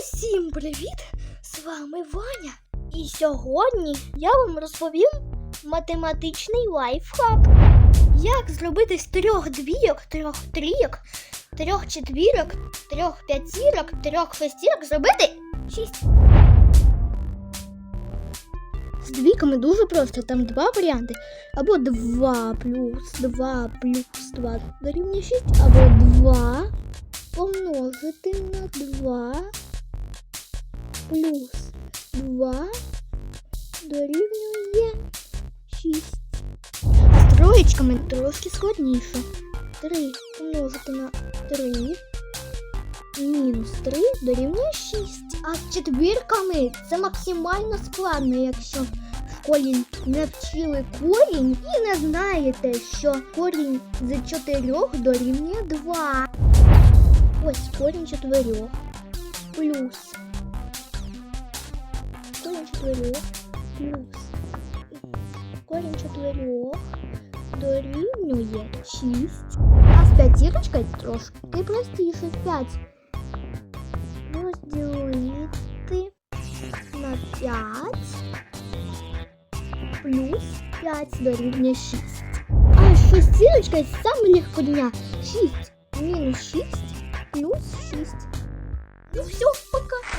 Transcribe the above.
Усім привіт! З вами Ваня. І сьогодні я вам розповім математичний лайфхак. Як зробити з трьох двійок, трьох трійок, трьох четвірок, трьох п'ятірок, трьох шестірок зробити шість. З двійками дуже просто, там два варіанти. Або 2 плюс 2 плюс 2 дорівнює 6, або 2 помножити на 2 плюс 2 дорівнює 6. А з троєчками трошки складніше. 3 помножити на 3 мінус 3 дорівнює 6. А з четвірками це максимально складно, якщо в школі не вчили корінь і не знаєте, що корінь з 4 дорівнює 2. Ось корінь четверых плюс корінь четверых плюс корінь четверых дорівнює 6. А з п'ятірочкою трошки простіше 5. Розділити на 5 плюс 5 дорівнює 6. А з шестірочкою саме легко дня 6 мінус 6 плюс 6. Ну все, пока.